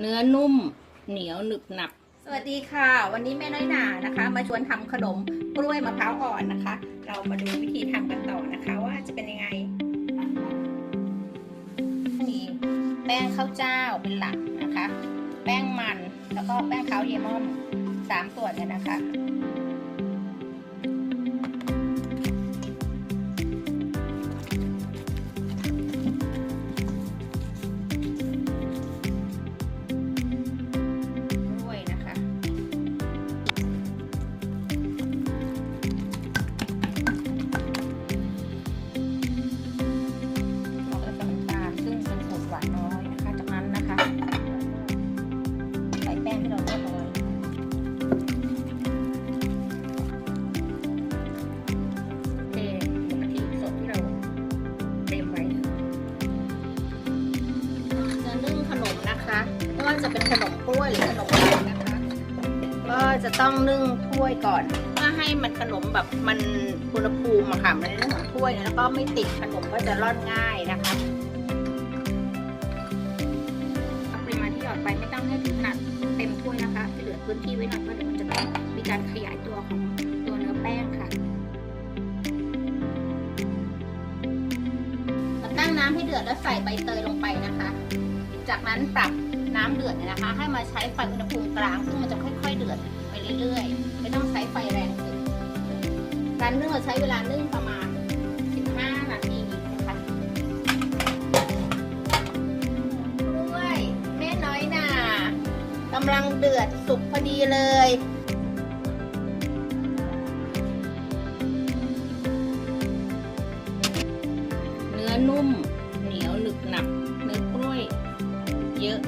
เนื้อนุ่ม เหนียวหนึบหนับ สวัสดีค่ะ วันนี้แม่น้อยหนานะคะ มาชวนทำขนมกล้วยมะพร้าวอ่อนนะคะ เรามาดูวิธีทำกันต่อนะคะ ว่าจะเป็นยังไง มีแป้งข้าวเจ้าเป็นหลักนะคะ แป้งมันแล้วก็แป้งข้าวเยมอมสามส่วนเนี่ยนะคะ จะเป็นขนมกล้วยหรือขนมอะไรนะคะก็จะต้องนึ่งถ้วยก่อนเพื่อให้มันขนมแบบมันอุณหภูมิอะค่ะมันในเรื่องของถ้วยแล้วก็ไม่ติดขนมก็จะร่อนง่ายนะคะปริมาณที่หยอดไปไม่ต้องให้ถึงขนาดเต็มถ้วยนะคะจะเหลือพื้นที่ไว้หน่อยเพราะเดี๋ยวมันจะต้องมีการขยายตัวของตัวเนื้อแป้งค่ะตั้งน้ำให้เดือดแล้วใส่ใบเตยลงไปนะคะ จากนั้นปรับ น้ำเดือดเนี่ยนะคะ ให้มาใช้ไฟอุณหภูมิกลางซึ่งมันจะค่อย ๆ เดือดไปเรื่อยๆ ไม่ต้องใช้ไฟแรงขึ้การนึ่งเราใช้เวลานึ่งประมาณ 15 นาทีนะคะด้วยแม่น้อยหนากำลังเดือดสุกพอดีเลยเนื้อนุ่ม เหนียวหนึบหนับเนื้อกล้วย เยอะ